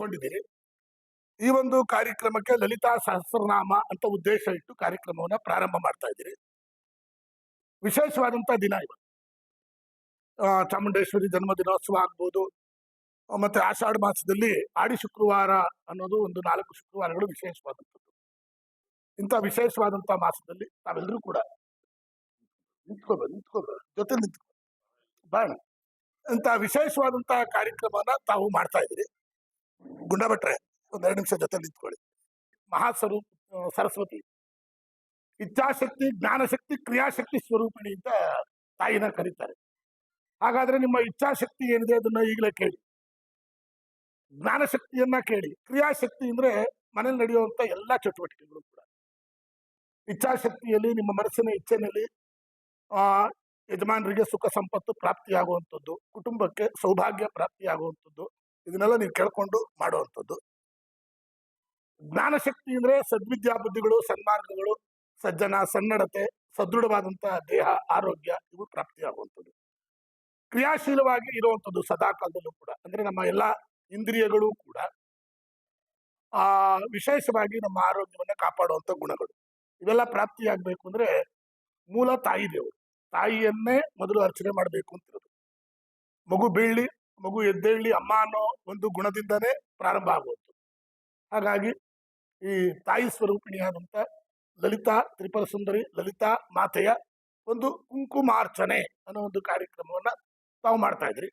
ಕೊಂಡಿದ್ದೀರಿ ಈ ಒಂದು ಕಾರ್ಯಕ್ರಮಕ್ಕೆ ಲಲಿತಾ ಸಹಸ್ರನಾಮ ಅಂತ ಉದ್ದೇಶ ಇಟ್ಟು ಕಾರ್ಯಕ್ರಮವನ್ನು ಪ್ರಾರಂಭ ಮಾಡ್ತಾ ಇದ್ದೀರಿ. ವಿಶೇಷವಾದಂತ ದಿನ ಇವತ್ತು. ಚಾಮುಂಡೇಶ್ವರಿ ಜನ್ಮ ದಿನೋತ್ಸವ ಆಗ್ಬೋದು. ಮತ್ತೆ ಆಷಾಢ ಮಾಸದಲ್ಲಿ ಆಡಿ ಶುಕ್ರವಾರ ಅನ್ನೋದು ಒಂದು ನಾಲ್ಕು ಶುಕ್ರವಾರಗಳು ವಿಶೇಷವಾದಂಥದ್ದು. ಇಂಥ ವಿಶೇಷವಾದಂಥ ಮಾಸದಲ್ಲಿ ನಾವೆಲ್ಲರೂ ಕೂಡ ನಿಂತ್ಕೋಬೇಕು ನಿಂತ್ಕೋಬೇಕು. ಜೊತೆ ನಿಂತ್ಕೋ. ಬಾಣ ಇಂಥ ವಿಶೇಷವಾದಂತ ಕಾರ್ಯಕ್ರಮನ ತಾವು ಮಾಡ್ತಾ ಇದ್ದೀರಿ. ಗುಂಡಭಟ್ರೆ ಒಂದೆರಡು ನಿಮಿಷ ಜೊತೆ ನಿಂತ್ಕೊಳ್ಳಿ. ಮಹಾಸ್ವರೂಪ ಆ, ಸರಸ್ವತಿ. ಇಚ್ಛಾಶಕ್ತಿ ಜ್ಞಾನಶಕ್ತಿ ಕ್ರಿಯಾಶಕ್ತಿ ಸ್ವರೂಪಿಣಿ ಅಂತ ತಾಯಿನ ಕರೀತಾರೆ. ಹಾಗಾದ್ರೆ ನಿಮ್ಮ ಇಚ್ಛಾಶಕ್ತಿ ಏನಿದೆ ಅದನ್ನ ಈಗಲೇ ಕೇಳಿ. ಜ್ಞಾನಶಕ್ತಿಯನ್ನ ಕೇಳಿ. ಕ್ರಿಯಾಶಕ್ತಿ ಅಂದ್ರೆ ಮನೇಲಿ ನಡೆಯುವಂತ ಎಲ್ಲಾ ಚಟುವಟಿಕೆಗಳು ಕೂಡ. ಇಚ್ಛಾಶಕ್ತಿಯಲ್ಲಿ ನಿಮ್ಮ ಮನಸ್ಸಿನ ಇಚ್ಛೆನಲ್ಲಿ ಆ ಯಜಮಾನರಿಗೆ ಸುಖ ಸಂಪತ್ತು ಪ್ರಾಪ್ತಿಯಾಗುವಂಥದ್ದು ಕುಟುಂಬಕ್ಕೆ ಸೌಭಾಗ್ಯ ಪ್ರಾಪ್ತಿಯಾಗುವಂಥದ್ದು ಇದನ್ನೆಲ್ಲ ನೀವು ಕೇಳ್ಕೊಂಡು ಮಾಡುವಂಥದ್ದು. ಜ್ಞಾನಶಕ್ತಿ ಅಂದ್ರೆ ಸದ್ವಿದ್ಯಾ ಬುದ್ಧಿಗಳು ಸನ್ಮಾರ್ಗಗಳು, ಸಜ್ಜನ, ಸನ್ನಡತೆ ಸದೃಢವಾದಂತಹ ದೇಹ, ಆರೋಗ್ಯ ಇವು ಪ್ರಾಪ್ತಿಯಾಗುವಂಥದ್ದು. ಕ್ರಿಯಾಶೀಲವಾಗಿ ಇರುವಂಥದ್ದು ಸದಾ ಕಾಲದಲ್ಲೂ ಕೂಡ. ಅಂದ್ರೆ ನಮ್ಮ ಎಲ್ಲಾ ಇಂದ್ರಿಯಗಳು ಕೂಡ, ಆ, ವಿಶೇಷವಾಗಿ ನಮ್ಮ ಆರೋಗ್ಯವನ್ನು ಕಾಪಾಡುವಂತ ಗುಣಗಳು. ಇವೆಲ್ಲ ಪ್ರಾಪ್ತಿಯಾಗಬೇಕು ಅಂದ್ರೆ ಮೂಲ ತಾಯಿ ದೇವರು. ತಾಯಿಯನ್ನೇ ಮೊದಲು ಅರ್ಚನೆ ಮಾಡಬೇಕು ಅಂತಿರೋದು. ಮಗು ಬೀಳ್ಲಿ ಮಗು ಎದ್ದೇಳಿ ಅಮ್ಮ ಅನ್ನೋ ಒಂದು ಗುಣದಿಂದನೇ ಪ್ರಾರಂಭ ಆಗುವುದು ಹಾಗಾಗಿ ಈ ತಾಯಿ ಸ್ವರೂಪಿಣಿಯಾದಂಥ ಲಲಿತಾ ತ್ರಿಪುರ ಸುಂದರಿ ಲಲಿತಾ ಮಾತೆಯ ಒಂದು ಕುಂಕುಮಾರ್ಚನೆ ಅನ್ನೋ ಒಂದು ಕಾರ್ಯಕ್ರಮವನ್ನ ತಾವು ಮಾಡ್ತಾ ಇದ್ರಿ.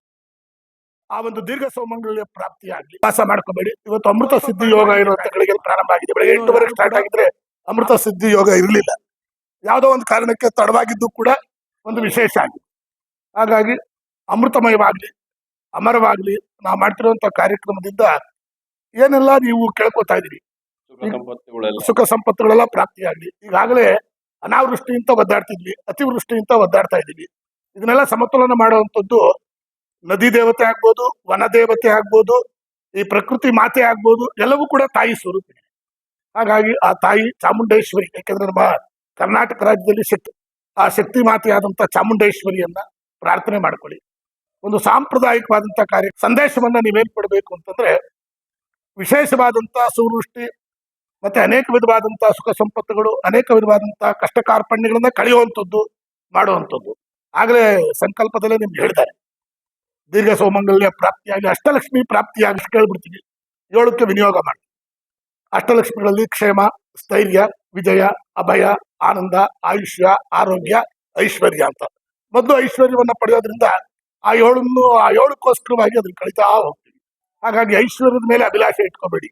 ಆ ಒಂದು ದೀರ್ಘ ಸೌಮಂಗಲ್ಯ ಪ್ರಾಪ್ತಿಯಾಗಲಿ. ವಾಸ ಮಾಡ್ಕೋಬೇಡಿ. ಇವತ್ತು ಅಮೃತ ಸಿದ್ಧಿ ಯೋಗ ಇರುವಂತ ಗಳಿಗೆ ಪ್ರಾರಂಭ ಆಗಿದೆ. ಬೆಳಗ್ಗೆ ಎಂಟುವರೆಗೆ ಸ್ಟಾರ್ಟ್ ಆಗಿದ್ರೆ ಅಮೃತ ಸಿದ್ಧಿ ಯೋಗ ಇರಲಿಲ್ಲ. ಯಾವುದೋ ಒಂದು ಕಾರಣಕ್ಕೆ ತಡವಾಗಿದ್ದು ಕೂಡ ಒಂದು ವಿಶೇಷ ಆಗಿದೆ. ಹಾಗಾಗಿ ಅಮೃತಮಯವಾಗ್ಲಿ. ಅಮರವಾಗ್ಲಿ ನಾವು ಮಾಡ್ತಿರುವಂತ ಕಾರ್ಯಕ್ರಮದಿಂದ ಏನೆಲ್ಲ ನೀವು ಕೇಳ್ಕೊತಾ ಇದೀರಿ. ಸುಖ ಸಂಪತ್ತುಗಳೆಲ್ಲ. ಪ್ರಾಪ್ತಿಯಾಗಲಿ. ಈಗಾಗಲೇ ಅನಾವೃಷ್ಟಿಯಿಂದ ಒದ್ದಾಡ್ತಿದ್ವಿ ಅತಿವೃಷ್ಟಿಯಿಂದ ಒದ್ದಾಡ್ತಾ ಇದೀವಿ. ಇದನ್ನೆಲ್ಲ ಸಮತೋಲನ ಮಾಡುವಂಥದ್ದು ನದಿ ದೇವತೆ ಆಗ್ಬೋದು ವನ ದೇವತೆ ಆಗ್ಬೋದು ಈ ಪ್ರಕೃತಿ ಮಾತೆ ಆಗ್ಬೋದು ಎಲ್ಲವೂ ಕೂಡ ತಾಯಿ ಸ್ವರೂಪಿಣಿ. ಹಾಗಾಗಿ ಆ ತಾಯಿ ಚಾಮುಂಡೇಶ್ವರಿ ಯಾಕೆಂದ್ರೆ ನಮ್ಮ ಕರ್ನಾಟಕ ರಾಜ್ಯದಲ್ಲಿ ಶಕ್ತಿ ಆ ಶಕ್ತಿ ಮಾತೆಯಾದಂಥ ಚಾಮುಂಡೇಶ್ವರಿಯನ್ನ ಪ್ರಾರ್ಥನೆ ಮಾಡ್ಕೊಳ್ಳಿ. ಒಂದು ಸಾಂಪ್ರದಾಯಿಕವಾದಂಥ ಕಾರ್ಯ, ಸಂದೇಶವನ್ನು ನೀವೇನು ಕೊಡಬೇಕು ಅಂತಂದ್ರೆ, ವಿಶೇಷವಾದಂಥ ಸುವೃಷ್ಟಿ, ಮತ್ತೆ ಅನೇಕ ವಿಧವಾದಂತಹ ಸುಖ ಸಂಪತ್ತುಗಳು, ಅನೇಕ ವಿಧವಾದಂತಹ ಕಷ್ಟ ಕಾರ್ಪಣ್ಯಗಳನ್ನ ಕಳೆಯುವಂಥದ್ದು, ಮಾಡುವಂಥದ್ದು. ಆಗಲೇ ಸಂಕಲ್ಪದಲ್ಲೇ ನಿಮ್ಗೆ ಹೇಳಿದ್ದಾರೆ ದೀರ್ಘ ಸೌಮಂಗಲ್ಯ ಪ್ರಾಪ್ತಿಯಾಗಿ, ಅಷ್ಟಲಕ್ಷ್ಮಿ ಪ್ರಾಪ್ತಿಯಾಗಿ ಕೇಳ್ಬಿಡ್ತೀವಿ ಏಳಕ್ಕೆ ವಿನಿಯೋಗ ಮಾಡಿ. ಅಷ್ಟಲಕ್ಷ್ಮಿಗಳಲ್ಲಿ ಕ್ಷೇಮ, ಸ್ಥೈರ್ಯ, ವಿಜಯ, ಅಭಯ, ಆನಂದ, ಆಯುಷ್ಯ, ಆರೋಗ್ಯ, ಐಶ್ವರ್ಯ ಅಂತ. ಮೊದಲು ಐಶ್ವರ್ಯವನ್ನು ಪಡೆಯೋದ್ರಿಂದ ಆ ಏಳನ್ನು, ಆ ಏಳಕ್ಕೋಸ್ಕರವಾಗಿ ಅದನ್ನ ಕಳೀತಾ ಹೋಗ್ತೀವಿ ಹಾಗಾಗಿ ಐಶ್ವರ್ಯದ ಮೇಲೆ ಅಭಿಲಾಷೆ ಇಟ್ಕೋಬೇಡಿ.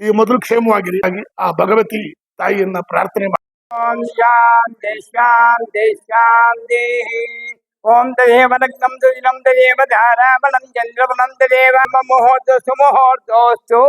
ಈ ಮೊದಲು ಕ್ಷೇಮವಾಗಿರಿ. ಹಾಗೆ ಆ ಭಗವತಿ ತಾಯಿಯನ್ನ ಪ್ರಾರ್ಥನೆ ಮಾಡಿ ಓಂ ದೇವನಗ್ನಂ ನಮ್ದ ದೇವ ಧಾರಾಮಣಂ ನಂದ ದೇವ ಮಮೋಹೋರ್ಧೋ ಸುಮೋಹೋರ್ಧೋಸ್ತು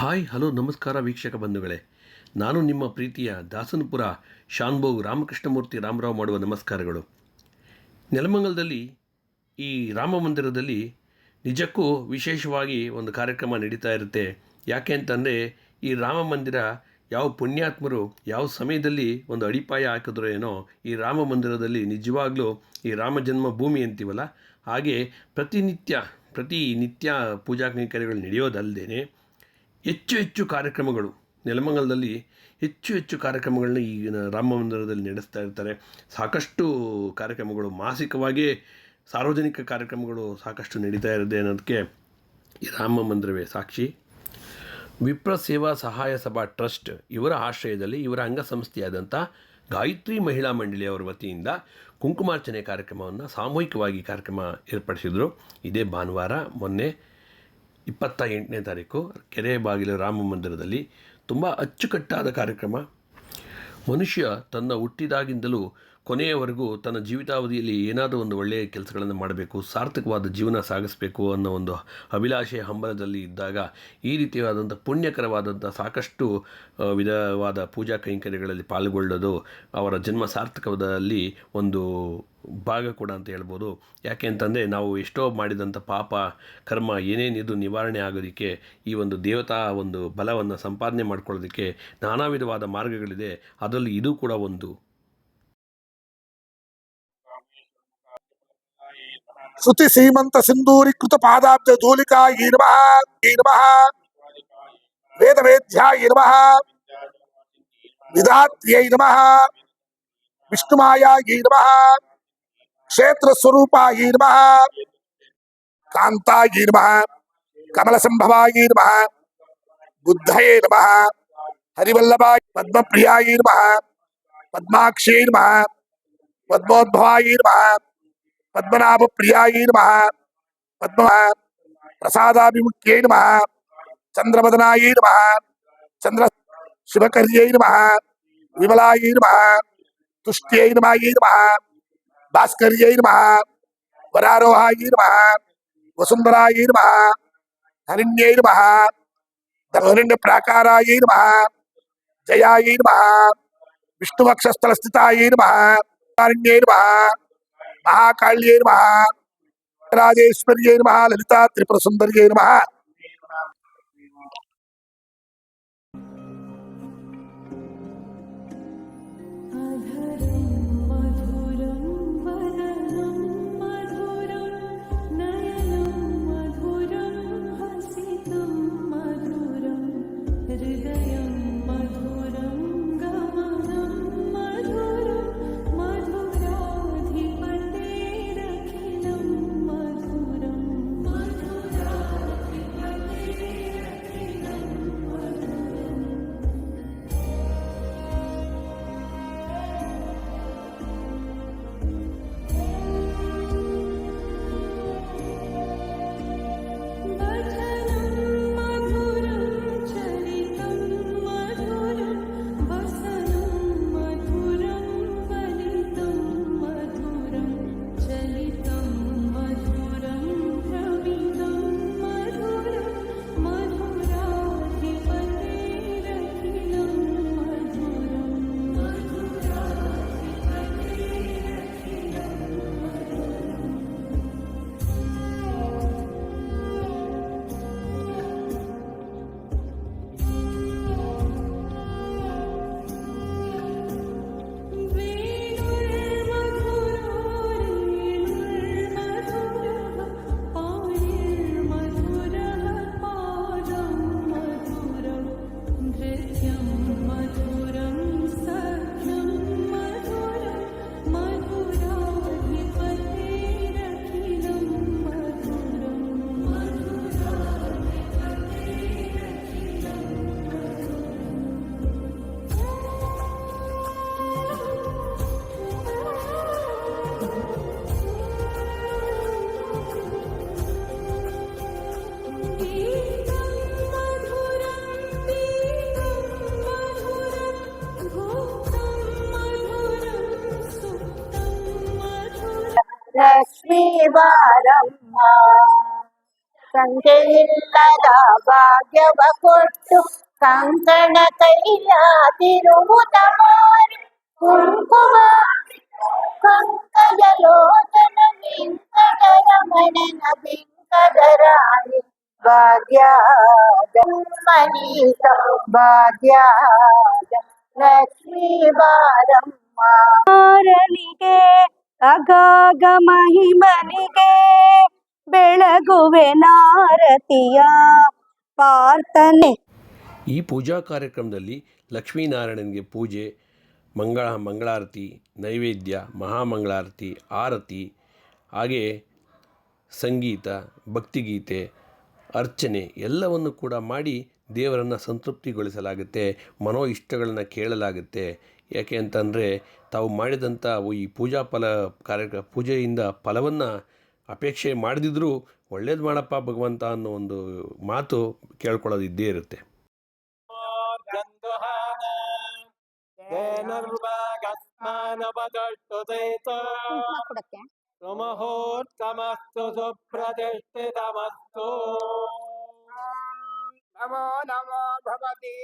ಹಾಯ್, ಹಲೋ, ನಮಸ್ಕಾರ ವೀಕ್ಷಕ ಬಂಧುಗಳೇ. ನಾನು ನಿಮ್ಮ ಪ್ರೀತಿಯ ದಾಸನಪುರ ಶಾನ್ಭೋಗ್ ರಾಮಕೃಷ್ಣಮೂರ್ತಿ ರಾಮರಾವ್ ಮಾಡುವ ನಮಸ್ಕಾರಗಳು. ನೆಲಮಂಗಲದಲ್ಲಿ, ಈ ರಾಮ ಮಂದಿರದಲ್ಲಿ ನಿಜಕ್ಕೂ ವಿಶೇಷವಾಗಿ ಒಂದು ಕಾರ್ಯಕ್ರಮ ನಡೀತಾ ಇರುತ್ತೆ. ಯಾಕೆ ಅಂತಂದರೆ, ಈ ರಾಮ ಮಂದಿರ ಯಾವ ಪುಣ್ಯಾತ್ಮರು ಯಾವ ಸಮಯದಲ್ಲಿ ಒಂದು ಅಡಿಪಾಯ ಹಾಕಿದ್ರು ಏನೋ, ಈ ರಾಮ ಮಂದಿರದಲ್ಲಿ ನಿಜವಾಗ್ಲೂ ಈ ರಾಮ ಜನ್ಮ ಭೂಮಿ ಅಂತೀವಲ್ಲ, ಹಾಗೆ ಪ್ರತಿನಿತ್ಯ, ಪ್ರತಿ ನಿತ್ಯ ಪೂಜಾ ಕೈಂಕರ್ಯಗಳು ನಡೆಯೋದಲ್ಲದೇ ಹೆಚ್ಚು ಹೆಚ್ಚು ಕಾರ್ಯಕ್ರಮಗಳು. ನೆಲಮಂಗಲದಲ್ಲಿ ಹೆಚ್ಚು ಹೆಚ್ಚು ಕಾರ್ಯಕ್ರಮಗಳನ್ನ ಈಗಿನ ರಾಮ ಮಂದಿರದಲ್ಲಿ ನಡೆಸ್ತಾ ಇರ್ತಾರೆ. ಸಾಕಷ್ಟು ಕಾರ್ಯಕ್ರಮಗಳು ಮಾಸಿಕವಾಗಿಯೇ ಸಾರ್ವಜನಿಕ ಕಾರ್ಯಕ್ರಮಗಳು ಸಾಕಷ್ಟು ನಡೀತಾ ಇರುತ್ತೆ ಅನ್ನೋದಕ್ಕೆ ಈ ರಾಮ ಮಂದಿರವೇ ಸಾಕ್ಷಿ. ವಿಪ್ರ ಸೇವಾ ಸಹಾಯ ಸಭಾ ಟ್ರಸ್ಟ್ ಇವರ ಆಶ್ರಯದಲ್ಲಿ ಇವರ ಅಂಗಸಂಸ್ಥೆಯಾದಂಥ ಗಾಯತ್ರಿ ಮಹಿಳಾ ಮಂಡಳಿಯವರ ವತಿಯಿಂದ ಕುಂಕುಮಾರ್ಚನೆ ಕಾರ್ಯಕ್ರಮವನ್ನು ಸಾಮೂಹಿಕವಾಗಿ ಕಾರ್ಯಕ್ರಮ ಏರ್ಪಡಿಸಿದರು. ಇದೇ ಭಾನುವಾರ ಮೊನ್ನೆ ಇಪ್ಪತ್ತ ಎಂಟನೇ ತಾರೀಕು ಕೆರೆ ಬಾಗಿಲು ರಾಮ ಮಂದಿರದಲ್ಲಿ ತುಂಬ ಅಚ್ಚುಕಟ್ಟಾದ ಕಾರ್ಯಕ್ರಮ. ಮನುಷ್ಯ ತನ್ನ ಹುಟ್ಟಿದಾಗಿಂದಲೂ ಕೊನೆಯವರೆಗೂ ತನ್ನ ಜೀವಿತಾವಧಿಯಲ್ಲಿ ಏನಾದರೂ ಒಂದು ಒಳ್ಳೆಯ ಕೆಲಸಗಳನ್ನು ಮಾಡಬೇಕು, ಸಾರ್ಥಕವಾದ ಜೀವನ ಸಾಗಿಸಬೇಕು ಅನ್ನೋ ಒಂದು ಅಭಿಲಾಷೆ ಹಂಬಲದಲ್ಲಿ ಇದ್ದಾಗ ಈ ರೀತಿಯಾದಂಥ ಪುಣ್ಯಕರವಾದಂಥ ಸಾಕಷ್ಟು ವಿಧವಾದ ಪೂಜಾ ಕೈಂಕರ್ಯಗಳಲ್ಲಿ ಪಾಲ್ಗೊಳ್ಳೋದು ಅವರ ಜನ್ಮ ಸಾರ್ಥಕದಲ್ಲಿ ಒಂದು ಭಾಗ ಕೂಡ ಅಂತ ಹೇಳ್ಬೋದು. ಯಾಕೆ ಅಂತಂದರೆ ನಾವು ಎಷ್ಟೋ ಮಾಡಿದಂಥ ಪಾಪ, ಕರ್ಮ ಏನೇನಿದು ನಿವಾರಣೆ ಆಗೋದಕ್ಕೆ ಈ ಒಂದು ದೇವತಾ ಒಂದು ಬಲವನ್ನು ಸಂಪಾದನೆ ಮಾಡ್ಕೊಳ್ಳೋದಕ್ಕೆ ನಾನಾ ವಿಧವಾದ ಮಾರ್ಗಗಳಿದೆ. ಅದರಲ್ಲಿ ಇದು ಕೂಡ ಒಂದು. ಶ್ರುತಿ ಸೀಮಂತ ಸಿಂಧೂರೀಕೃತ ಪಾದಾಬ್ಜ ಧೂಲಿಕಾ ನಮಃ ಈ ವೇದ ವೇದ್ಯಾಯ ನಮಃ. ವಿಧಾತ್ರ್ಯೈ ನಮಃ. ವಿಷ್ಣುಮಾಯಾಯ ನಮಃ. क्षेत्र स्वरूप कांता कमल संभवा बुद्धये नम हरिवल्लभा पद्म प्रिया गीर्व पद्माक्षीर्व पद्मोद्भवा पद्मनाभ प्रिया नम पद्म। प्रसादाभिमुख्य नम चंद्रवदनाये नम चंद्र शिवकर्य नम विमलाय नम तुष्ट नम ಭಾಸ್ಕರ್ಯೈ ನಮಃ ವರಾರೋಹಾಯ ನಮಃ ವಸುಂಧರಾಯ ನಮಃ ಹರಿಣ್ಯೈ ನಮಃ ಧರಣ್ಯ ಪ್ರಾಕಾರಾಯ ನಮಃ ಜಯಾಯ ನಮಃ ವಿಷ್ಣುವಕ್ಷಸ್ಥಳ ಸ್ಥಿತಾಯ ನಮಃ ಕಾರುಣ್ಯೈ ನಮಃ ಮಹಾಕಾಳ್ಯೈ ನಮಃ ರಾಜೇಶ್ವರ್ಯೈ ನಮಃ ಲಲಿತಾ ತ್ರಿಪುರ ಸುಂದರ್ಯೈ ನಮಃ ಬಾರಮ್ಮ ಸಂಜೆಯಿಲ್ಲದ ಭಾಗ್ಯವ ಕೊಟ್ಟು ಕಂಕಣ ತೈಲ ತಿರುವುದ ಮಾರಿ ಕುಂಕುಮ ಕಂಕಜ ಲೋಚನ ವೆಂಕಟರ ಮಣನ ವೆಂಕಟರಾಣಿ ಭಾಗ್ಯಾದ ಮಣಿ ಭಾಗ್ಯಾದ ಲಕ್ಷ್ಮೀ ಬಾರಮ್ಮ ಮಾರನಿಗೆ ಅಗಾಗ ಮಹಿಮನಿಗೆ ಬೆಳಗುವೆ ನಾರತಿಯ ಪಾರ್ಥನೆ. ಈ ಪೂಜಾ ಕಾರ್ಯಕ್ರಮದಲ್ಲಿ ಲಕ್ಷ್ಮೀನಾರಾಯಣನಿಗೆ ಪೂಜೆ, ಮಂಗಳ, ಮಂಗಳಾರತಿ, ನೈವೇದ್ಯ, ಮಹಾಮಂಗಳಾರತಿ, ಆರತಿ, ಹಾಗೆ ಸಂಗೀತ, ಭಕ್ತಿಗೀತೆ, ಅರ್ಚನೆ ಎಲ್ಲವನ್ನು ಕೂಡ ಮಾಡಿ ದೇವರನ್ನು ಸಂತೃಪ್ತಿಗೊಳಿಸಲಾಗುತ್ತೆ ಮನೋ ಇಷ್ಟಗಳನ್ನು ಕೇಳಲಾಗುತ್ತೆ. ಯಾಕೆ ಅಂತಂದರೆ ತಾವು ಮಾಡಿದಂಥ ಈ ಪೂಜಾ ಫಲ ಕಾರ್ಯ ಪೂಜೆಯಿಂದ ಫಲವನ್ನು ಅಪೇಕ್ಷೆ ಮಾಡದಿದ್ದರೂ ಒಳ್ಳೇದು ಮಾಡಪ್ಪ ಭಗವಂತ ಅನ್ನೋ ಒಂದು ಮಾತು ಕೇಳ್ಕೊಳ್ಳೋದು ಇದ್ದೇ ಇರುತ್ತೆ. ನಮೋ ನಮೋ ಭವತಿ.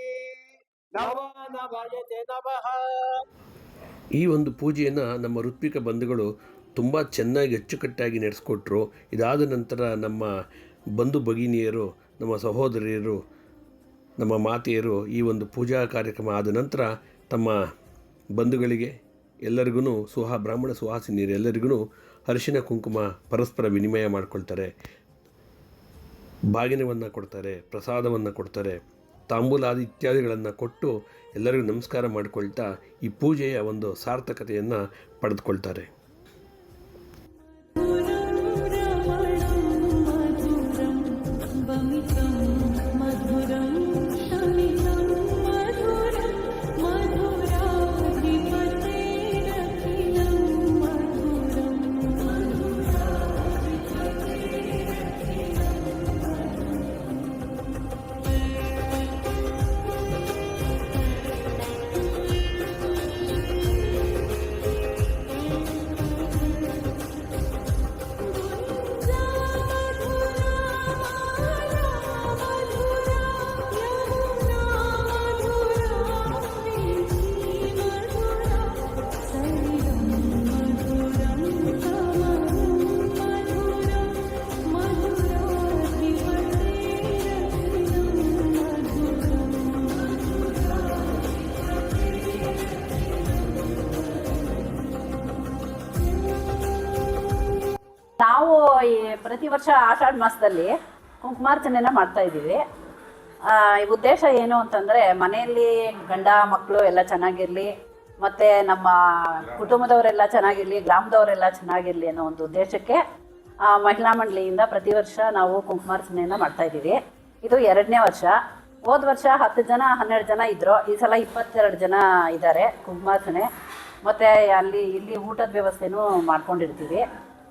ಈ ಒಂದು ಪೂಜೆಯನ್ನು ನಮ್ಮ ಋತ್ವಿಕ ಬಂಧುಗಳು ತುಂಬ ಚೆನ್ನಾಗಿ ಅಚ್ಚುಕಟ್ಟಾಗಿ ನಡೆಸ್ಕೊಟ್ರು. ಇದಾದ ನಂತರ ನಮ್ಮ ಬಂಧು ಭಗಿನಿಯರು, ನಮ್ಮ ಸಹೋದರಿಯರು, ನಮ್ಮ ಮಾತೆಯರು ಈ ಒಂದು ಪೂಜಾ ಕಾರ್ಯಕ್ರಮ ಆದ ನಂತರ ತಮ್ಮ ಬಂಧುಗಳಿಗೆ ಎಲ್ಲರಿಗೂ ಸುಹಾ, ಬ್ರಾಹ್ಮಣ ಸುಹಾಸಿನಿಯರು ಎಲ್ಲರಿಗೂ ಅರಿಶಿನ, ಕುಂಕುಮ, ಪರಸ್ಪರ ವಿನಿಮಯ ಮಾಡಿಕೊಳ್ತಾರೆ. ಬಾಗಿನವನ್ನು ಕೊಡ್ತಾರೆ, ಪ್ರಸಾದವನ್ನು ಕೊಡ್ತಾರೆ. ತಾಂಬೂಲಾದಿ ಇತ್ಯಾದಿಗಳನ್ನು ಕೊಟ್ಟು ಎಲ್ಲರಿಗೂ ನಮಸ್ಕಾರ ಮಾಡಿಕೊಳ್ತಾ ಈ ಪೂಜೆಯ ಒಂದು ಸಾರ್ಥಕತೆಯನ್ನು ಪಡೆದುಕೊಳ್ತಾರೆ. ಪ್ರತಿ ವರ್ಷ ಆಷಾಢ ಮಾಸದಲ್ಲಿ ಕುಂಕುಮಾರ್ಚನೆನ ಮಾಡ್ತಾ ಇದ್ದೀವಿ. ಉದ್ದೇಶ ಏನು ಅಂತಂದರೆ ಮನೆಯಲ್ಲಿ ಗಂಡ ಮಕ್ಕಳು ಎಲ್ಲ ಚೆನ್ನಾಗಿರಲಿ, ಮತ್ತು ನಮ್ಮ ಕುಟುಂಬದವರೆಲ್ಲ ಚೆನ್ನಾಗಿರಲಿ, ಗ್ರಾಮದವರೆಲ್ಲ ಚೆನ್ನಾಗಿರಲಿ ಅನ್ನೋ ಒಂದು ಉದ್ದೇಶಕ್ಕೆ ಮಹಿಳಾ ಮಂಡಳಿಯಿಂದ ಪ್ರತಿ ವರ್ಷ ನಾವು ಕುಂಕುಮಾರ್ಚನೆಯನ್ನು ಮಾಡ್ತಾ ಇದ್ದೀವಿ. ಇದು ಎರಡನೇ ವರ್ಷ. ಹೋದ ವರ್ಷ ಹತ್ತು ಜನ, ಹನ್ನೆರಡು ಜನ ಇದ್ದರು ಈ ಸಲ ಇಪ್ಪತ್ತೆರಡು ಜನ ಇದ್ದಾರೆ ಕುಂಕುಮಾರ್ಚನೆ. ಮತ್ತು ಅಲ್ಲಿ, ಇಲ್ಲಿ ಊಟದ ವ್ಯವಸ್ಥೆನೂ ಮಾಡ್ಕೊಂಡಿರ್ತೀವಿ.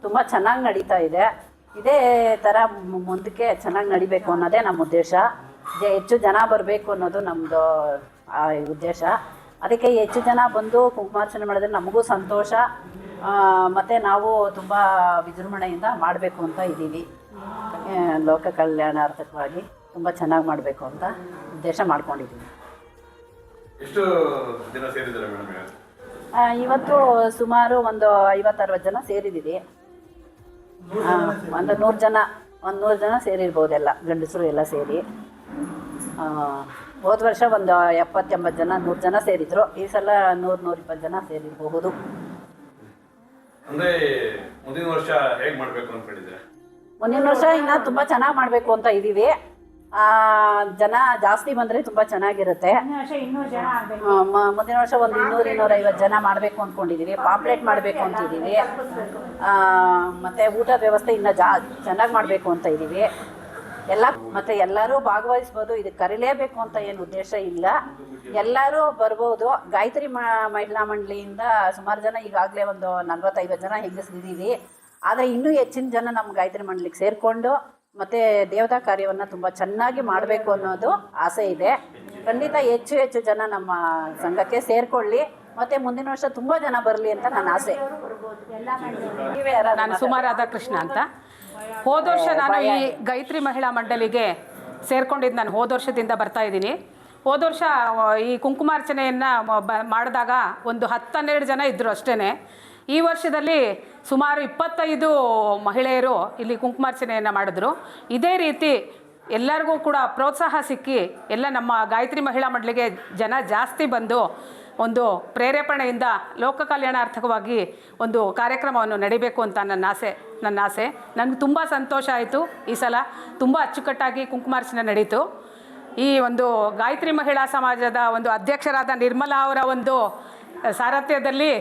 ತುಂಬ ಚೆನ್ನಾಗಿ ನಡೀತಾ ಇದೆ. ಇದೇ ಥರ ಮುಂದಕ್ಕೆ ಚೆನ್ನಾಗಿ ನಡಿಬೇಕು ಅನ್ನೋದೇ ನಮ್ಮ ಉದ್ದೇಶ. ಹೆಚ್ಚು ಜನ ಬರಬೇಕು ಅನ್ನೋದು ನಮ್ಮದು ಉದ್ದೇಶ. ಅದಕ್ಕೆ ಹೆಚ್ಚು ಜನ ಬಂದು ಕುಂಕುಮಾರ್ಚನೆ ಮಾಡಿದ್ರೆ ನಮಗೂ ಸಂತೋಷ. ಮತ್ತು ನಾವು ತುಂಬ ವಿಜೃಂಭಣೆಯಿಂದ ಮಾಡಬೇಕು ಅಂತ ಇದ್ದೀವಿ. ಲೋಕ ಕಲ್ಯಾಣಾರ್ಥಕವಾಗಿ ತುಂಬ ಚೆನ್ನಾಗಿ ಮಾಡಬೇಕು ಅಂತ ಉದ್ದೇಶ ಮಾಡ್ಕೊಂಡಿದ್ದೀವಿ. ಇವತ್ತು ಸುಮಾರು ಒಂದು ಐವತ್ತರವತ್ತು ಜನ ಸೇರಿದ್ದೀವಿ. ಒಂದು ನೂರು ಜನ ಒಂದು ನೂರು ಜನ ಸೇರಿರ್ಬೋದೆಲ್ಲ ಗಂಡಸರು ಎಲ್ಲ ಸೇರಿ. ಹೋದ ವರ್ಷ ಒಂದು ಎಪ್ಪತ್ತೆಂಬತ್ತು ಜನ ನೂರು ಜನ ಸೇರಿದ್ರು. ಈ ಸಲ ನೂರು ನೂರಿಪ್ಪತ್ತು ಜನ ಸೇರಿರಬಹುದು. ಮುಂದಿನ ವರ್ಷ ಇನ್ನೂ ತುಂಬಾ ಅನ್ಕೊಂಡಿದ್ರೆ ಮುಂದಿನ ವರ್ಷ ಇನ್ನು ತುಂಬ ಚೆನ್ನಾಗಿ ಮಾಡಬೇಕು ಅಂತ ಇದ್ದೀವಿ ಆ, ಜನ ಜಾಸ್ತಿ ಬಂದರೆ ತುಂಬ ಚೆನ್ನಾಗಿರುತ್ತೆ. ಮುಂದಿನ ವರ್ಷ ಒಂದು ಇನ್ನೂರು ಇನ್ನೂರೈವತ್ತು ಜನ ಮಾಡಬೇಕು ಅಂದ್ಕೊಂಡಿದ್ದೀವಿ ಪಾಂಪ್ಲೆಟ್ ಮಾಡಬೇಕು ಅಂತಿದ್ದೀವಿ ಮತ್ತು ಮತ್ತೆ ಊಟದ ವ್ಯವಸ್ಥೆ ಇನ್ನ ಜಾ ಚೆನ್ನಾಗಿ ಮಾಡಬೇಕು ಅಂತ ಇದ್ದೀವಿ ಎಲ್ಲ ಮತ್ತು ಎಲ್ಲರೂ ಭಾಗವಹಿಸ್ಬೋದು. ಇದಕ್ಕೆ ಕರಿಲೇಬೇಕು ಅಂತ ಏನು ಉದ್ದೇಶ ಇಲ್ಲ. ಎಲ್ಲರೂ ಬರ್ಬೋದು. ಗಾಯತ್ರಿ ಮ ಮಹಿಳಾ ಮಂಡಳಿಯಿಂದ ಸುಮಾರು ಜನ ಈಗಾಗಲೇ ಒಂದು ನಲ್ವತ್ತೈವತ್ತು ಜನ ಹೆಂಗಸ್ರಿದ್ದೀವಿ ಆದರೆ ಇನ್ನೂ ಹೆಚ್ಚಿನ ಜನ ನಮ್ಮ ಗಾಯತ್ರಿ ಮಂಡಳಿಗೆ ಸೇರಿಕೊಂಡು ಮತ್ತು ದೇವತಾ ಕಾರ್ಯವನ್ನು ತುಂಬ ಚೆನ್ನಾಗಿ ಮಾಡಬೇಕು ಅನ್ನೋದು ಆಸೆ ಇದೆ. ಖಂಡಿತ ಹೆಚ್ಚು ಹೆಚ್ಚು ಜನ ನಮ್ಮ ಸಂಘಕ್ಕೆ ಸೇರಿಕೊಳ್ಳಿ. ಮತ್ತು ಮುಂದಿನ ವರ್ಷ ತುಂಬ ಜನ ಬರಲಿ ಅಂತ ನನ್ನ ಆಸೆ. ನಾನು ಸುಮಾ ರಾಧಾಕೃಷ್ಣ ಅಂತ. ಹೋದ ವರ್ಷ ನಾನು ಈ ಗಾಯತ್ರಿ ಮಹಿಳಾ ಮಂಡಳಿಗೆ ಸೇರ್ಕೊಂಡಿದ್ದು ನಾನು ಹೋದ ವರ್ಷದಿಂದ ಬರ್ತಾ ಇದ್ದೀನಿ. ಹೋದ ವರ್ಷ ಈ ಕುಂಕುಮಾರ್ಚನೆಯನ್ನು ಮಾಡಿದಾಗ ಒಂದು ಹತ್ತನ್ನೆರಡು ಜನ ಇದ್ದರು ಅಷ್ಟೇ ಈ ವರ್ಷದಲ್ಲಿ ಸುಮಾರು ಇಪ್ಪತ್ತೈದು ಮಹಿಳೆಯರು ಇಲ್ಲಿ ಕುಂಕುಮಾರ್ಚನೆಯನ್ನು ಮಾಡಿದ್ರು. ಇದೇ ರೀತಿ ಎಲ್ಲರಿಗೂ ಕೂಡ ಪ್ರೋತ್ಸಾಹ ಸಿಕ್ಕಿ ಎಲ್ಲ ನಮ್ಮ ಗಾಯತ್ರಿ ಮಹಿಳಾ ಮಂಡಳಿಗೆ ಜನ ಜಾಸ್ತಿ ಬಂದು ಒಂದು ಪ್ರೇರೇಪಣೆಯಿಂದ ಲೋಕ ಕಲ್ಯಾಣಾರ್ಥಕವಾಗಿ ಒಂದು ಕಾರ್ಯಕ್ರಮವನ್ನು ನಡಿಬೇಕು ಅಂತ ನನ್ನ ಆಸೆ ನನ್ನ ಆಸೆ. ನನಗೆ ತುಂಬ ಸಂತೋಷ ಆಯಿತು ಈ ಸಲ. ತುಂಬ ಅಚ್ಚುಕಟ್ಟಾಗಿ ಕುಂಕುಮಾರ್ಚನೆ ನಡೀತು. ಈ ಒಂದು ಗಾಯತ್ರಿ ಮಹಿಳಾ ಸಮಾಜದ ಒಂದು ಅಧ್ಯಕ್ಷರಾದ ನಿರ್ಮಲಾ ಅವರ ಒಂದು ಸಾರಥ್ಯದಲ್ಲಿ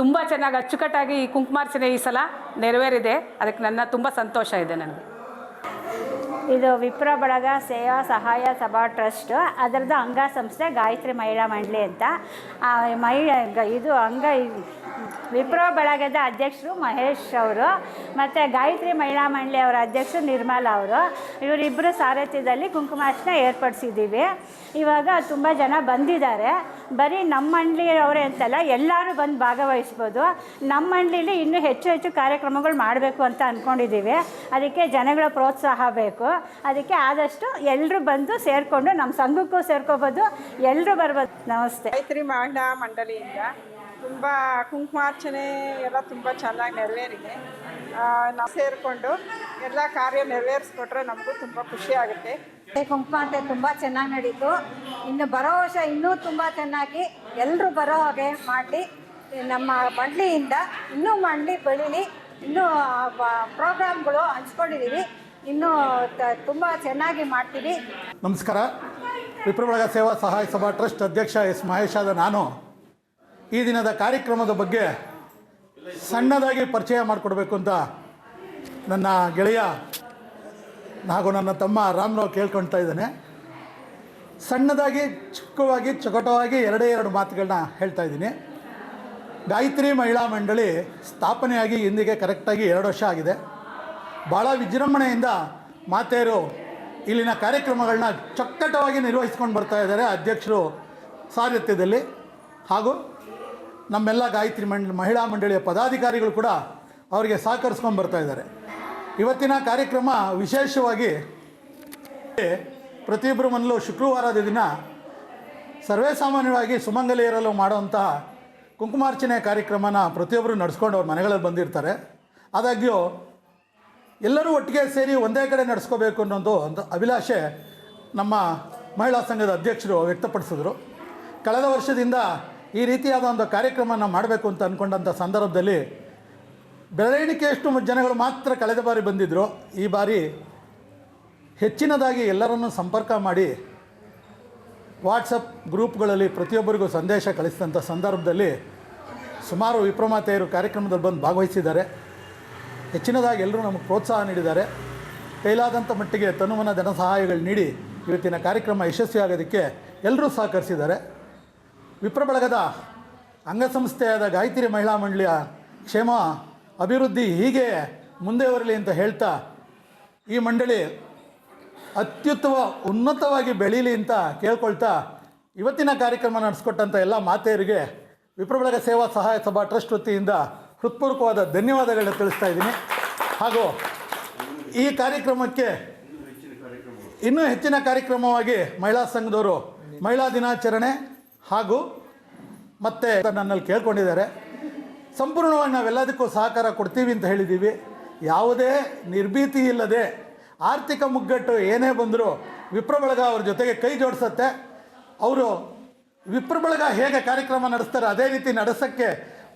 ತುಂಬ ಚೆನ್ನಾಗಿ ಅಚ್ಚುಕಟ್ಟಾಗಿ ಈ ಕುಂಕುಮಾರ್ಚನೆ ಈ ಸಲ ನೆರವೇರಿದೆ. ಅದಕ್ಕೆ ನನ್ನ ತುಂಬ ಸಂತೋಷ ಇದೆ ನನಗೆ. ಇದು ವಿಪ್ರ ಬಳಗ ಸೇವಾ ಸಹಾಯ ಸಭಾ ಟ್ರಸ್ಟ್, ಅದರದ್ದು ಅಂಗ ಸಂಸ್ಥೆ ಗಾಯತ್ರಿ ಮಹಿಳಾ ಮಂಡಳಿ ಅಂತ. ಮಹಿಳಾ, ಇದು ಅಂಗ ವಿಪ್ರ ಬಳಗದ ಅಧ್ಯಕ್ಷರು ಮಹೇಶ್ ಅವರು ಮತ್ತು ಗಾಯತ್ರಿ ಮಹಿಳಾ ಮಂಡಳಿ ಅವರ ಅಧ್ಯಕ್ಷರು ನಿರ್ಮಲಾ ಅವರು. ಇವರಿಬ್ಬರು ಸಾರಥ್ಯದಲ್ಲಿ ಕುಂಕುಮಾರ್ಚನೆ ಏರ್ಪಡಿಸಿದ್ದೀವಿ. ಇವಾಗ ತುಂಬ ಜನ ಬಂದಿದ್ದಾರೆ. ಬರೀ ನಮ್ಮ ಮಂಡಳಿಯವರೇ ಅಂತಲ್ಲ, ಎಲ್ಲರೂ ಬಂದು ಭಾಗವಹಿಸ್ಬೋದು. ನಮ್ಮ ಮಂಡಳಿಲಿ ಇನ್ನೂ ಹೆಚ್ಚು ಹೆಚ್ಚು ಕಾರ್ಯಕ್ರಮಗಳು ಮಾಡಬೇಕು ಅಂತ ಅಂದ್ಕೊಂಡಿದ್ದೀವಿ ಅದಕ್ಕೆ ಜನಗಳ ಪ್ರೋತ್ಸಾಹ ಬೇಕು. ಅದಕ್ಕೆ ಆದಷ್ಟು ಎಲ್ಲರೂ ಬಂದು ಸೇರಿಕೊಂಡು ನಮ್ಮ ಸಂಘಕ್ಕೂ ಸೇರ್ಕೋಬೋದು ಎಲ್ಲರೂ ಬರ್ಬೋದು. ನಮಸ್ತೆ. ಗಾಯತ್ರಿ ಮಹಿಳಾ ಮಂಡಳಿಯಿಂದ ತುಂಬ ಕುಂಕುಮಾರ್ಚನೆ ಎಲ್ಲ ತುಂಬ ಚೆನ್ನಾಗಿ ನೆರವೇರಿದೆ. ನಾವು ಸೇರಿಕೊಂಡು ಎಲ್ಲ ಕಾರ್ಯ ನೆರವೇರಿಸ್ಕೊಟ್ರೆ ನಮಗೂ ತುಂಬ ಖುಷಿ ಆಗುತ್ತೆ. ಕುಂಕುಮಾರ್ಚನೆ ತುಂಬ ಚೆನ್ನಾಗಿ ನಡೀತು. ಇನ್ನು ಬರೋ ವರ್ಷ ಇನ್ನೂ ತುಂಬ ಚೆನ್ನಾಗಿ ಎಲ್ಲರೂ ಬರೋ ಹಾಗೆ ಮಾಡಿ ನಮ್ಮ ಮಂಡಳಿಯಿಂದ ಇನ್ನೂ ಮಂಡಳಿ ಬೆಳೀಲಿ ಇನ್ನೂ ಪ್ರೋಗ್ರಾಮ್ಗಳು ಹಂಚ್ಕೊಂಡಿದ್ದೀವಿ ಇನ್ನೂ ತುಂಬ ಚೆನ್ನಾಗಿ ಮಾಡ್ತೀವಿ. ನಮಸ್ಕಾರ. ವಿಪ್ರಬಳಗ ಸೇವಾ ಸಹಾಯ ಸಭಾ ಟ್ರಸ್ಟ್ ಅಧ್ಯಕ್ಷ ಎಸ್ ಮಹೇಶ್ ಆದ ನಾನು. ಈ ದಿನದ ಕಾರ್ಯಕ್ರಮದ ಬಗ್ಗೆ ಸಣ್ಣದಾಗಿ ಪರಿಚಯ ಮಾಡಿಕೊಡ್ಬೇಕು ಅಂತ ನನ್ನ ಗೆಳೆಯ ಹಾಗೂ ನನ್ನ ತಮ್ಮ ರಾಮರಾವ್ ಕೇಳ್ಕೊಳ್ತಾ ಇದ್ದಾನೆ. ಸಣ್ಣದಾಗಿ, ಚಿಕ್ಕವಾಗಿ ಚೊಕಟವಾಗಿ ಎರಡೇ ಎರಡು ಮಾತುಗಳನ್ನ ಹೇಳ್ತಾ ಇದ್ದೀನಿ. ಗಾಯತ್ರಿ ಮಹಿಳಾ ಮಂಡಳಿ ಸ್ಥಾಪನೆಯಾಗಿ ಇಂದಿಗೆ ಕರೆಕ್ಟಾಗಿ ಎರಡು ವರ್ಷ ಆಗಿದೆ. ಭಾಳ ವಿಜೃಂಭಣೆಯಿಂದ ಮಾತೆಯರು ಇಲ್ಲಿನ ಕಾರ್ಯಕ್ರಮಗಳನ್ನ ಚೊಕ್ಕಟವಾಗಿ ನಿರ್ವಹಿಸ್ಕೊಂಡು ಬರ್ತಾ ಇದ್ದಾರೆ ಅಧ್ಯಕ್ಷರು ಸಾರಥ್ಯದಲ್ಲಿ ಹಾಗೂ ನಮ್ಮೆಲ್ಲ ಗಾಯತ್ರಿ ಮಂಡಳಿ ಮಹಿಳಾ ಮಂಡಳಿಯ ಪದಾಧಿಕಾರಿಗಳು ಕೂಡ ಅವರಿಗೆ ಸಹಕರಿಸ್ಕೊಂಡು ಬರ್ತಾ ಇದ್ದಾರೆ. ಇವತ್ತಿನ ಕಾರ್ಯಕ್ರಮ ವಿಶೇಷವಾಗಿ ಪ್ರತಿಯೊಬ್ಬರ ಮನಲ್ಲೂ ಶುಕ್ರವಾರದ ದಿನ ಸರ್ವೇ ಸಾಮಾನ್ಯವಾಗಿ ಸುಮಂಗಲಿಯರಲ್ಲೂ ಮಾಡುವಂತಹ ಕುಂಕುಮಾರ್ಚನೆ ಕಾರ್ಯಕ್ರಮನ ಪ್ರತಿಯೊಬ್ಬರು ನಡೆಸ್ಕೊಂಡು ಅವ್ರ ಮನೆಗಳಲ್ಲಿ ಬಂದಿರ್ತಾರೆ. ಆದಾಗ್ಯೂ ಎಲ್ಲರೂ ಒಟ್ಟಿಗೆ ಸೇರಿ ಒಂದೇ ಕಡೆ ನಡೆಸ್ಕೋಬೇಕು ಅನ್ನೋದು ಒಂದು ಅಭಿಲಾಷೆ ನಮ್ಮ ಮಹಿಳಾ ಸಂಘದ ಅಧ್ಯಕ್ಷರು ವ್ಯಕ್ತಪಡಿಸಿದ್ರು. ಕಳೆದ ವರ್ಷದಿಂದ ಈ ರೀತಿಯಾದ ಒಂದು ಕಾರ್ಯಕ್ರಮನ ಮಾಡಬೇಕು ಅಂತ ಅಂದ್ಕೊಂಡಂಥ ಸಂದರ್ಭದಲ್ಲಿ ಬೆರಳೆಣಿಕೆಯಷ್ಟು ಜನಗಳು ಮಾತ್ರ ಕಳೆದ ಬಾರಿ ಬಂದಿದ್ದರು ಈ ಬಾರಿ ಹೆಚ್ಚಿನದಾಗಿ ಎಲ್ಲರನ್ನು ಸಂಪರ್ಕ ಮಾಡಿ ವಾಟ್ಸಪ್ ಗ್ರೂಪ್ಗಳಲ್ಲಿ ಪ್ರತಿಯೊಬ್ಬರಿಗೂ ಸಂದೇಶ ಕಳಿಸಿದಂಥ ಸಂದರ್ಭದಲ್ಲಿ ಸುಮಾರು ವಿಪ್ರಮಾತೆಯರು ಕಾರ್ಯಕ್ರಮದಲ್ಲಿ ಬಂದು ಭಾಗವಹಿಸಿದ್ದಾರೆ. ಹೆಚ್ಚಿನದಾಗಿ ಎಲ್ಲರೂ ನಮಗೆ ಪ್ರೋತ್ಸಾಹ ನೀಡಿದ್ದಾರೆ. ಕೈಲಾದಂಥ ಮಟ್ಟಿಗೆ ತನುಮನ ಧನ ಸಹಾಯಗಳು ನೀಡಿ ಇವತ್ತಿನ ಕಾರ್ಯಕ್ರಮ ಯಶಸ್ವಿಯಾಗೋದಕ್ಕೆ ಎಲ್ಲರೂ ಸಹಕರಿಸಿದ್ದಾರೆ. ವಿಪ್ರ ಬಳಗದ ಅಂಗಸಂಸ್ಥೆಯಾದ ಗಾಯತ್ರಿ ಮಹಿಳಾ ಮಂಡಳಿಯ ಕ್ಷೇಮ ಅಭಿವೃದ್ಧಿ ಹೀಗೆ ಮುಂದೆ ಬರಲಿ ಅಂತ ಹೇಳ್ತಾ ಈ ಮಂಡಳಿ ಅತ್ಯುತ್ತಮ, ಉನ್ನತವಾಗಿ ಬೆಳೀಲಿ ಅಂತ ಕೇಳ್ಕೊಳ್ತಾ ಇವತ್ತಿನ ಕಾರ್ಯಕ್ರಮ ನಡೆಸ್ಕೊಟ್ಟಂಥ ಎಲ್ಲ ಮಾತೆಯರಿಗೆ ವಿಪ್ರಬಳಗ ಸೇವಾ ಸಹಾಯ ಸಭಾ ಟ್ರಸ್ಟ್ ವತಿಯಿಂದ ಹೃತ್ಪೂರ್ವಕವಾದ ಧನ್ಯವಾದಗಳನ್ನು ತಿಳಿಸ್ತಾ ಇದ್ದೀನಿ. ಹಾಗೂ ಈ ಕಾರ್ಯಕ್ರಮಕ್ಕೆ ಇನ್ನೂ ಹೆಚ್ಚಿನ ಕಾರ್ಯಕ್ರಮವಾಗಿ ಮಹಿಳಾ ಸಂಘದವರು ಮಹಿಳಾ ದಿನಾಚರಣೆ ಹಾಗೂ ಮತ್ತೆ ನನ್ನಲ್ಲಿ ಕೇಳ್ಕೊಂಡಿದ್ದಾರೆ, ಸಂಪೂರ್ಣವಾಗಿ ನಾವೆಲ್ಲದಕ್ಕೂ ಸಹಕಾರ ಕೊಡ್ತೀವಿ ಅಂತ ಹೇಳಿದ್ದೀವಿ. ಯಾವುದೇ ನಿರ್ಭೀತಿ ಇಲ್ಲದೆ ಆರ್ಥಿಕ ಮುಗ್ಗಟ್ಟು ಏನೇ ಬಂದರೂ ವಿಪ್ರಬಳಗ ಅವ್ರ ಜೊತೆಗೆ ಕೈ ಜೋಡಿಸತ್ತೆ. ಅವರು ವಿಪ್ರಬಳಗ ಹೇಗೆ ಕಾರ್ಯಕ್ರಮ ನಡೆಸ್ತಾರೆ, ಅದೇ ರೀತಿ ನಡೆಸೋಕ್ಕೆ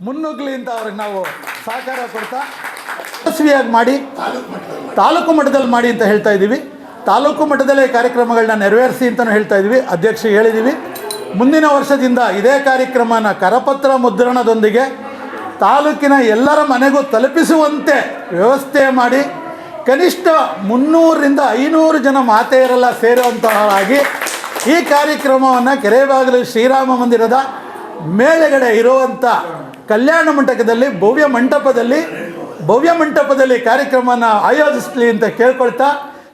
ಮುನ್ನುಗ್ಲಿ ಅಂತ ಅವ್ರಿಗೆ ನಾವು ಸಹಕಾರ ಕೊಡ್ತಾ ಯಶಸ್ವಿಯಾಗಿ ಮಾಡಿ, ತಾಲೂಕು ಮಟ್ಟದಲ್ಲಿ ಮಾಡಿ ಅಂತ ಹೇಳ್ತಾ ಇದ್ದೀವಿ. ತಾಲೂಕು ಮಟ್ಟದಲ್ಲೇ ಕಾರ್ಯಕ್ರಮಗಳನ್ನ ನೆರವೇರಿಸಿ ಅಂತಲೂ ಹೇಳ್ತಾ ಇದ್ದೀವಿ. ಅಧ್ಯಕ್ಷ ಹೇಳಿದ್ದೀವಿ. ಮುಂದಿನ ವರ್ಷದಿಂದ ಇದೇ ಕಾರ್ಯಕ್ರಮನ ಕರಪತ್ರ ಮುದ್ರಣದೊಂದಿಗೆ ತಾಲೂಕಿನ ಎಲ್ಲರ ಮನೆಗೂ ತಲುಪಿಸುವಂತೆ ವ್ಯವಸ್ಥೆ ಮಾಡಿ ಕನಿಷ್ಠ ಮುನ್ನೂರರಿಂದ ಐನೂರು ಜನ ಮಾತೆಯರೆಲ್ಲ ಸೇರುವಂತಹವಾಗಿ ಈ ಕಾರ್ಯಕ್ರಮವನ್ನು ಕೆರೆಬಾಗಿಲು ಶ್ರೀರಾಮ ಮಂದಿರದ ಮೇಲೆಗಡೆ ಇರುವಂಥ ಕಲ್ಯಾಣ ಮಂಟಪದಲ್ಲಿ, ಭವ್ಯ ಮಂಟಪದಲ್ಲಿ ಭವ್ಯ ಮಂಟಪದಲ್ಲಿ ಕಾರ್ಯಕ್ರಮನ ಆಯೋಜಿಸಲಿ ಅಂತ ಕೇಳ್ಕೊಳ್ತಾ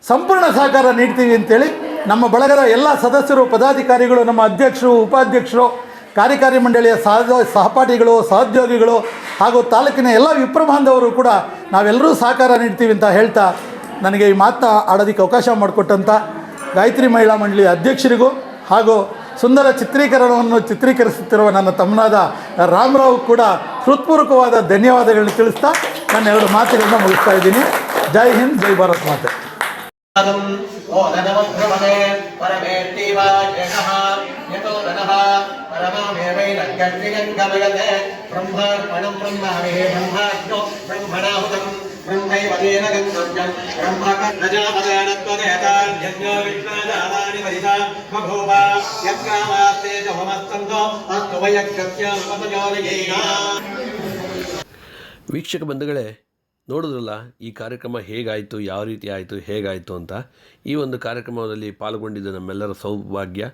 ಸಂಪೂರ್ಣ ಸಹಕಾರ ನೀಡ್ತೀವಿ ಅಂತೇಳಿ ನಮ್ಮ ಬಳಗದ ಎಲ್ಲ ಸದಸ್ಯರು, ಪದಾಧಿಕಾರಿಗಳು, ನಮ್ಮ ಅಧ್ಯಕ್ಷರು, ಉಪಾಧ್ಯಕ್ಷರು, ಕಾರ್ಯಕಾರಿ ಮಂಡಳಿಯ ಸಹ ಸಹಪಾಠಿಗಳು, ಸಹೋದ್ಯೋಗಿಗಳು ಹಾಗೂ ತಾಲೂಕಿನ ಎಲ್ಲ ವಿಪ್ರ ಬಾಂಧವರು ಕೂಡ ನಾವೆಲ್ಲರೂ ಸಹಕಾರ ನೀಡ್ತೀವಿ ಅಂತ ಹೇಳ್ತಾ ನನಗೆ ಈ ಮಾತು ಆಡೋದಕ್ಕೆ ಅವಕಾಶ ಮಾಡಿಕೊಟ್ಟಂಥ ಗಾಯತ್ರಿ ಮಹಿಳಾ ಮಂಡಳಿ ಅಧ್ಯಕ್ಷರಿಗೂ ಹಾಗೂ ಸುಂದರ ಚಿತ್ರೀಕರಣವನ್ನು ಚಿತ್ರೀಕರಿಸುತ್ತಿರುವ ನನ್ನ ತಮ್ಮನಾದ ರಾಮರಾವ್ ಕೂಡ ಹೃತ್ಪೂರ್ವಕವಾದ ಧನ್ಯವಾದಗಳನ್ನು ತಿಳಿಸ್ತಾ ನಾನು ಎರಡು ಮಾತುಗಳನ್ನ ಮುಗಿಸ್ತಾ ಇದ್ದೀನಿ. ಜೈ ಹಿಂದ್, ಜೈ ಭಾರತ್ ಮಾತೆ. ओदनमभ्रमणे परमेत्तीवायेणः यतो धनः परमामेवैरङ्गन्निगं गमयते ब्रह्मार्पणं ब्रह्मावे ब्रह्माग्नो ब्रह्मणाहुतं ब्रह्मैव तेन गन्तव्यं ब्रह्मकर्णजापदानत्वदेतान्यज्ञो विश्वाजातानि वरिता बभूव यत्कामास्ते च होमस्तन्तो अस्तु वयकृत्यामपतयोनयैना ವೀಕ್ಷಕ ಬಂಧುಗಳೇ ನೋಡಿದ್ರಲ್ಲ, ಈ ಕಾರ್ಯಕ್ರಮ ಹೇಗಾಯಿತು, ಯಾವ ರೀತಿ ಆಯಿತು, ಹೇಗಾಯಿತು ಅಂತ? ಈ ಒಂದು ಕಾರ್ಯಕ್ರಮದಲ್ಲಿ ಪಾಲ್ಗೊಂಡಿದ್ದ ನಮ್ಮೆಲ್ಲರ ಸೌಭಾಗ್ಯ,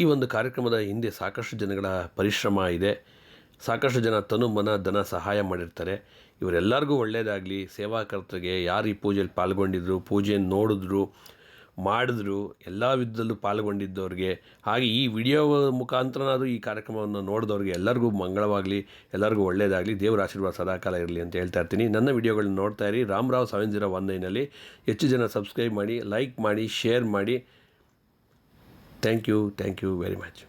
ಈ ಒಂದು ಕಾರ್ಯಕ್ರಮದ ಹಿಂದೆ ಸಾಕಷ್ಟು ಜನಗಳ ಪರಿಶ್ರಮ ಇದೆ. ಸಾಕಷ್ಟು ಜನ ತನು ಮನ ಧನ ಸಹಾಯ ಮಾಡಿರ್ತಾರೆ. ಇವರೆಲ್ಲರಿಗೂ ಒಳ್ಳೆಯದಾಗಲಿ ಸೇವಾಕರ್ತರಿಗೆ ಯಾರು ಈ ಪೂಜೆಯಲ್ಲಿ ಪಾಲ್ಗೊಂಡಿದ್ರು, ಪೂಜೆಯನ್ನು ನೋಡಿದ್ರು ಮಾಡಿದ್ರು ಎಲ್ಲ ವಿಧದಲ್ಲೂ ಪಾಲ್ಗೊಂಡಿದ್ದವ್ರಿಗೆ, ಹಾಗೆ ಈ ವಿಡಿಯೋ ಮುಖಾಂತರನಾದರೂ ಈ ಕಾರ್ಯಕ್ರಮವನ್ನು ನೋಡಿದವ್ರಿಗೆ ಎಲ್ಲರಿಗೂ ಮಂಗಳವಾಗಲಿ, ಎಲ್ಲರಿಗೂ ಒಳ್ಳೆಯದಾಗಲಿ ದೇವರ ಆಶೀರ್ವಾದ ಸದಾಕಾಲ ಇರಲಿ ಅಂತ ಹೇಳ್ತಾ ಇರ್ತೀನಿ. ನನ್ನ ವಿಡಿಯೋಗಳನ್ನ ನೋಡ್ತಾ ಇರಿ. ರಾಮರಾವ್ ಸೆವೆನ್ ಜೀರೋ ಒನ್ ನೈನಲ್ಲಿ ಹೆಚ್ಚು ಜನ ಸಬ್ಸ್ಕ್ರೈಬ್ ಮಾಡಿ, ಲೈಕ್ ಮಾಡಿ, ಶೇರ್ ಮಾಡಿ. Thank you thank you very much.